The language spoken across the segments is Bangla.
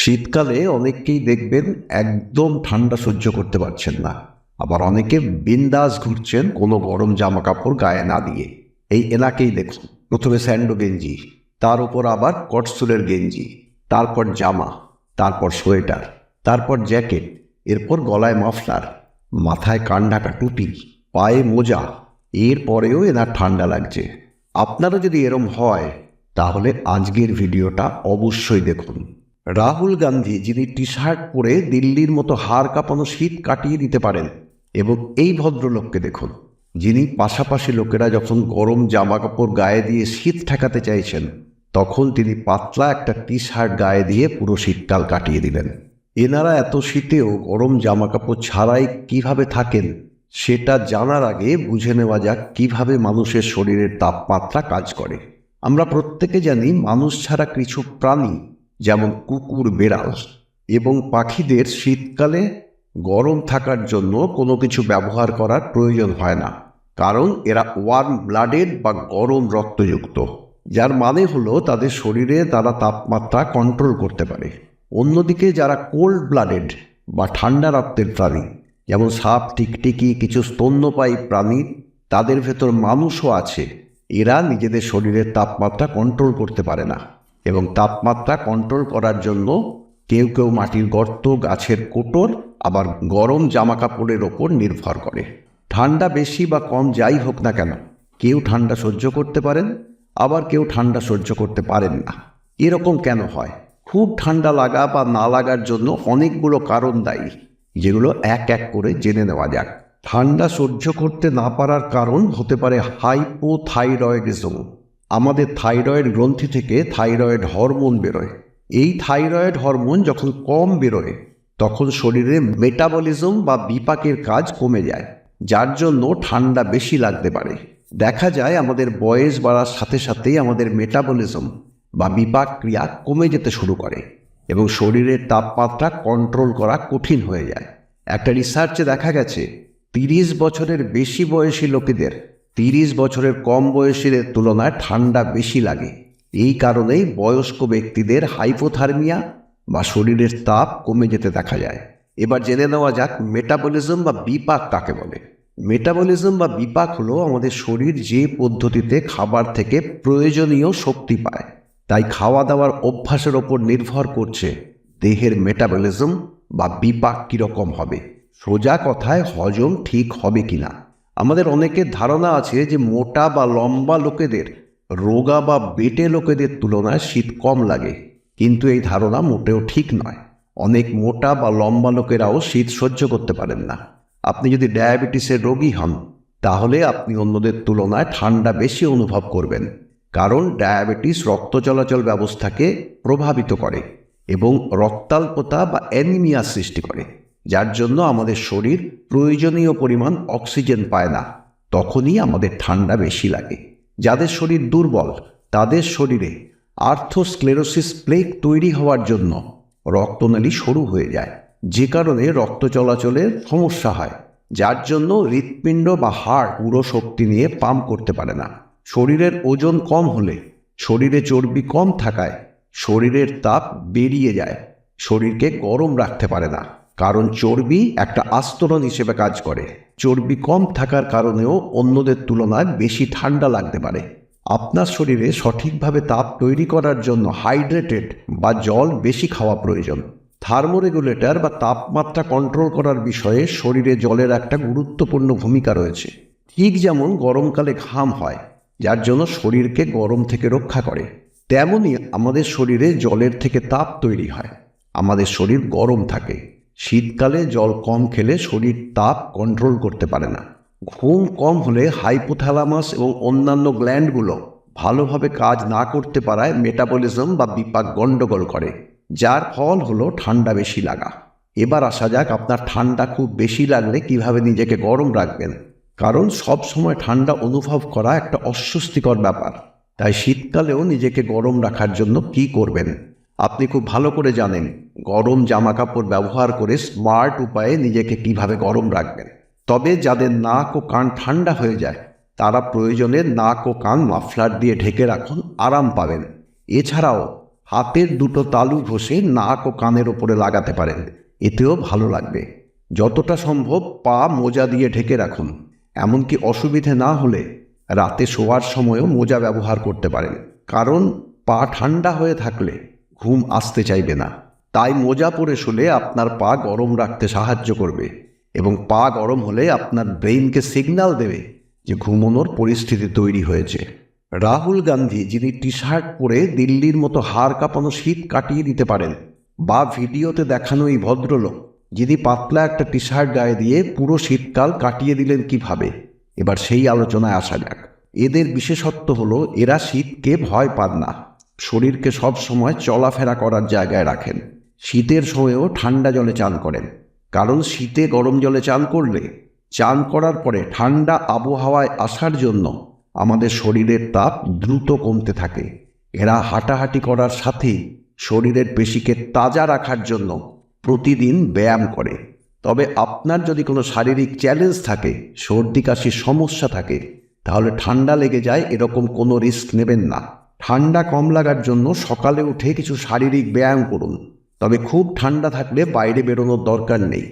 শীতকালে অনেককেই দেখবেন একদম ঠান্ডা সহ্য করতে পারছেন না। আবার অনেকে বিন্দাস ঘুরছেন কোনো গরম জামা কাপড় গায়ে না দিয়ে। এই এলাকেই দেখুন। প্রথমে স্যান্ডো গেঞ্জি, তার উপর আবার কটসুলের গেঞ্জি, তারপর জামা, তারপর সোয়েটার, তারপর জ্যাকেট, এরপর গলায় মাফলার, মাথায় কান ঢাকা টুপি, পায়ে মোজা, এরপরেও এনার ঠান্ডা লাগছে। আপনারও যদি এরম হয়, তাহলে আজকের ভিডিওটা অবশ্যই দেখুন। রাহুল গান্ধী যিনি টি শার্ট পরে দিল্লির মতো হাড় কাঁপানো শীত কাটিয়ে দিতে পারেন এবং এই ভদ্রলোককে দেখুন, যিনি পাশাপাশি লোকেরা যখন গরম জামা কাপড় গায়ে দিয়ে শীত ঠেকাতে চাইছেন, তখন তিনি পাতলা একটা টি শার্ট গায়ে দিয়ে পুরো শীতকাল কাটিয়ে দিলেন। এনারা এত শীতেও গরম জামা কাপড় ছাড়াই কীভাবে থাকেন, সেটা জানার আগে বুঝে নেওয়া যাক কীভাবে মানুষের শরীরের তাপমাত্রা কাজ করে। আমরা প্রত্যেকে জানি, মানুষ ছাড়া কিছু প্রাণী যেমন কুকুর, বেড়াল এবং পাখিদের শীতকালে গরম থাকার জন্য কোনো কিছু ব্যবহার করার প্রয়োজন হয় না, কারণ এরা ওয়ার্ম ব্লাডেড বা গরম রক্তযুক্ত, যার মানে হলো তাদের শরীরে তারা তাপমাত্রা কন্ট্রোল করতে পারে। অন্যদিকে যারা কোল্ড ব্লাডেড বা ঠান্ডা রক্তের প্রাণী, যেমন সাপ, টিকটিকি, কিছু স্তন্যপায়ী প্রাণী, তাদের ভেতর মানুষও আছে, এরা নিজেদের শরীরের তাপমাত্রা কন্ট্রোল করতে পারে না। এবং তাপমাত্রা কন্ট্রোল করার জন্য কেউ কেউ মাটির গর্ত, গাছের কোটর, আবার গরম জামা কাপড়ের ওপর নির্ভর করে। ঠান্ডা বেশি বা কম যাই হোক না কেন, কেউ ঠান্ডা সহ্য করতে পারেন, আবার কেউ ঠান্ডা সহ্য করতে পারেন না। এরকম কেন হয়? খুব ঠান্ডা লাগা বা না লাগার জন্য অনেকগুলো কারণ দায়ী, যেগুলো এক এক করে জেনে নেওয়া যাক। ঠান্ডা সহ্য করতে না পারার কারণ হতে পারে হাইপোথাইরয়েডিজম আমাদের থাইরয়েড গ্রন্থি থেকে থাইরয়েড হরমোন বেরোয়। এই থাইরয়েড হরমোন যখন কম বেরোয়, তখন শরীরে মেটাবলিজম বা বিপাকের কাজ কমে যায়, যার জন্য ঠান্ডা বেশি লাগতে পারে। দেখা যায় আমাদের বয়স বাড়ার সাথে সাথেই আমাদের মেটাবলিজম বা বিপাক ক্রিয়া কমে যেতে শুরু করে এবং শরীরের তাপমাত্রা কন্ট্রোল করা কঠিন হয়ে যায়। একটা রিসার্চে দেখা গেছে, তিরিশ বছরের বেশি বয়সী লোকেদের তিরিশ বছরের কম বয়সীদের তুলনায় ঠান্ডা বেশি লাগে। এই কারণেই বয়স্ক ব্যক্তিদের হাইপোথার্মিয়া বা শরীরের তাপ কমে যেতে দেখা যায়। এবার জেনে নেওয়া যাক মেটাবলিজম বা বিপাক কাকে বলে। মেটাবলিজম বা বিপাক হলো আমাদের শরীর যে পদ্ধতিতে খাবার থেকে প্রয়োজনীয় শক্তি পায়। তাই খাওয়া দাওয়ার অভ্যাসের ওপর নির্ভর করছে দেহের মেটাবলিজম বা বিপাক কীরকম হবে। সোজা কথায় হজম ঠিক হবে কিনা। আমাদের অনেকের ধারণা আছে যে মোটা বা লম্বা লোকেদের, রোগা বা বেটে লোকেদের তুলনায় শীত কম লাগে। কিন্তু এই ধারণা মোটেও ঠিক নয়। অনেক মোটা বা লম্বা লোকেরাও শীত সহ্য করতে পারেন না। আপনি যদি ডায়াবেটিসের রোগী হন, তাহলে আপনি অন্যদের তুলনায় ঠান্ডা বেশি অনুভব করবেন। কারণ ডায়াবেটিস রক্ত চলাচল ব্যবস্থাকে প্রভাবিত করে এবং রক্তাল্পতা বা অ্যানিমিয়া সৃষ্টি করে। যার জন্য আমাদের শরীর প্রয়োজনীয় পরিমাণ অক্সিজেন পায় না, তখনই আমাদের ঠান্ডা বেশি লাগে। যাদের শরীর দুর্বল, তাদের শরীরে আর্থোস্ক্লেরোসিস প্লেক তৈরি হওয়ার জন্য রক্তনালী সরু হয়ে যায়, যে কারণে রক্ত চলাচলের সমস্যা হয়, যার জন্য হৃৎপিণ্ড বা হাড় পুরো শক্তি নিয়ে পাম্প করতে পারে না। শরীরের ওজন কম হলে শরীরে চর্বি কম থাকায় শরীরের তাপ বেরিয়ে যায়, শরীরকে গরম রাখতে পারে না। কারণ চর্বি একটা আস্তরণ হিসেবে কাজ করে। চর্বি কম থাকার কারণেও অন্যদের তুলনায় বেশি ঠান্ডা লাগতে পারে। আপনার শরীরে সঠিকভাবে তাপ তৈরি করার জন্য হাইড্রেটেড বা জল বেশি খাওয়া প্রয়োজন। থার্মোরেগুলেটর বা তাপমাত্রা কন্ট্রোল করার বিষয়ে শরীরে জলের একটা গুরুত্বপূর্ণ ভূমিকা রয়েছে। ঠিক যেমন গরমকালে ঘাম হয়, যার জন্য শরীরকে গরম থেকে রক্ষা করে। তেমনই আমাদের শরীরে জলের থেকে তাপ তৈরি হয়। আমাদের শরীর গরম থাকে। শীতকালে জল কম খেলে শরীর তাপ কন্ট্রোল করতে পারে না। ঘুম কম হলে হাইপোথ্যালামাস এবং অন্যান্য গ্ল্যান্ডগুলো ভালোভাবে কাজ না করতে পারায় মেটাবলিজম বা বিপাক গণ্ডগোল করে, যার ফল হলো ঠান্ডা বেশি লাগা। এবার আসা যাক আপনার ঠান্ডা খুব বেশি লাগলে কীভাবে নিজেকে গরম রাখবেন। কারণ সব সময় ঠান্ডা অনুভব করা একটা অস্বস্তিকর ব্যাপার। তাই শীতকালেও নিজেকে গরম রাখার জন্য কি করবেন? আপনি খুব ভালো করে জানেন গরম জামা কাপড় ব্যবহার করে স্মার্ট উপায়ে নিজেকে কীভাবে গরম রাখবেন। তবে যাদের নাক ও কান ঠান্ডা হয়ে যায়, তারা প্রয়োজনে নাক ও কান মাফলার দিয়ে ঢেকে রাখুন, আরাম পাবেন। এছাড়াও হাতের দুটো তালু ঘষে নাক ও কানের ওপরে লাগাতে পারেন, এতেও ভালো লাগবে। যতটা সম্ভব পা মোজা দিয়ে ঢেকে রাখুন, এমনকি অসুবিধে না হলে রাতে শোয়ার সময়ও মোজা ব্যবহার করতে পারেন। কারণ পা ঠান্ডা হয়ে থাকলে ঘুম আসতে চাইবে না। তাই মোজা পরে শুলে আপনার পা গরম রাখতে সাহায্য করবে এবং পা গরম হলে আপনার ব্রেইনকে সিগন্যাল দেবে যে ঘুমোনোর পরিস্থিতি তৈরি হয়েছে। রাহুল গান্ধী যিনি টি শার্ট পরে দিল্লির মতো হাড় কাঁপানো শীত কাটিয়ে দিতে পারেন বা ভিডিওতে দেখানো এই ভদ্রলোক যিনি পাতলা একটা টি শার্ট গায়ে দিয়ে পুরো শীতকাল কাটিয়ে দিলেন কীভাবে? এবার সেই আলোচনায় আসা যাক। এদের বিশেষত্ব হলো, এরা শীতকে ভয় পান না। শরীরকে সব সময় চলাফেরা করার জায়গায় রাখেন। শীতের সময়েও ঠান্ডা জলে চান করেন। কারণ শীতে গরম জলে চান করলে, চান করার পরে ঠান্ডা আবহাওয়ায় আসার জন্য আমাদের শরীরের তাপ দ্রুত কমতে থাকে। এরা হাঁটাহাঁটি করার সাথে শরীরের পেশিকে তাজা রাখার জন্য প্রতিদিন ব্যায়াম করে। তবে আপনার যদি কোনো শারীরিক চ্যালেঞ্জ থাকে, সর্দি কাশির সমস্যা থাকে, তাহলে ঠান্ডা লেগে যায়, এরকম কোনো রিস্ক নেবেন না। ঠান্ডা কম লাগার জন্য সকালে উঠে কিছু শারীরিক ব্যায়াম করুন। তবে খুব ঠান্ডা থাকলে বাইরে বেরোনোর দরকার নেই।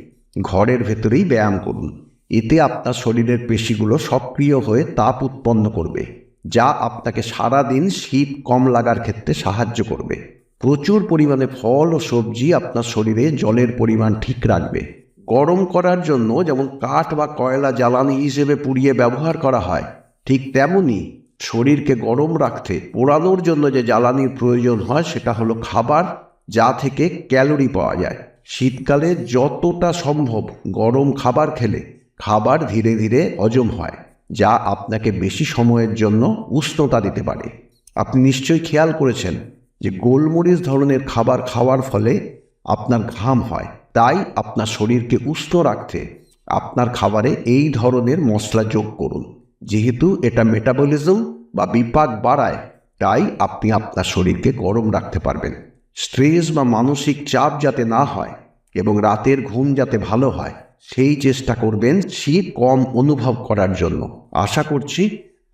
ঘরের ভেতরেই ব্যায়াম করুন। এতে আপনার শরীরের পেশিগুলো সক্রিয় হয়ে তাপ উৎপন্ন করবে, যা আপনাকে সারাদিন শীত কম লাগার ক্ষেত্রে সাহায্য করবে। প্রচুর পরিমাণে ফল ও সবজি আপনার শরীরে জলের পরিমাণ ঠিক রাখবে। গরম করার জন্য যেমন কাঠ বা কয়লা জ্বালানি হিসেবে পুড়িয়ে ব্যবহার করা হয়, ঠিক তেমনি শরীরকে গরম রাখতে, পোড়ানোর জন্য যে জ্বালানির প্রয়োজন হয় সেটা হলো খাবার, যা থেকে ক্যালোরি পাওয়া যায়। শীতকালে যতটা সম্ভব গরম খাবার খেলে খাবার ধীরে ধীরে হজম হয়, যা আপনাকে বেশি সময়ের জন্য উষ্ণতা দিতে পারে। আপনি নিশ্চয়ই খেয়াল করেছেন যে গোলমরিচ ধরনের খাবার খাওয়ার ফলে আপনার ঘাম হয়, তাই আপনার শরীরকে উষ্ণ রাখতে আপনার খাবারে এই ধরনের মশলা যোগ করুন। যেহেতু এটা মেটাবলিজম বা বিপাক বাড়ায়, তাই আপনি আপনার শরীরকে গরম রাখতে পারবেন। স্ট্রেস বা মানসিক চাপ যাতে না হয় এবং রাতের ঘুম যাতে ভালো হয়, সেই চেষ্টা করবেন শীত কম অনুভব করার জন্য। আশা করছি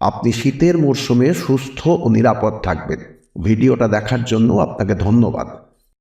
আপনি শীতের মরশুমে সুস্থ ও নিরাপদ থাকবেন। ভিডিওটা দেখার জন্য আপনাকে ধন্যবাদ।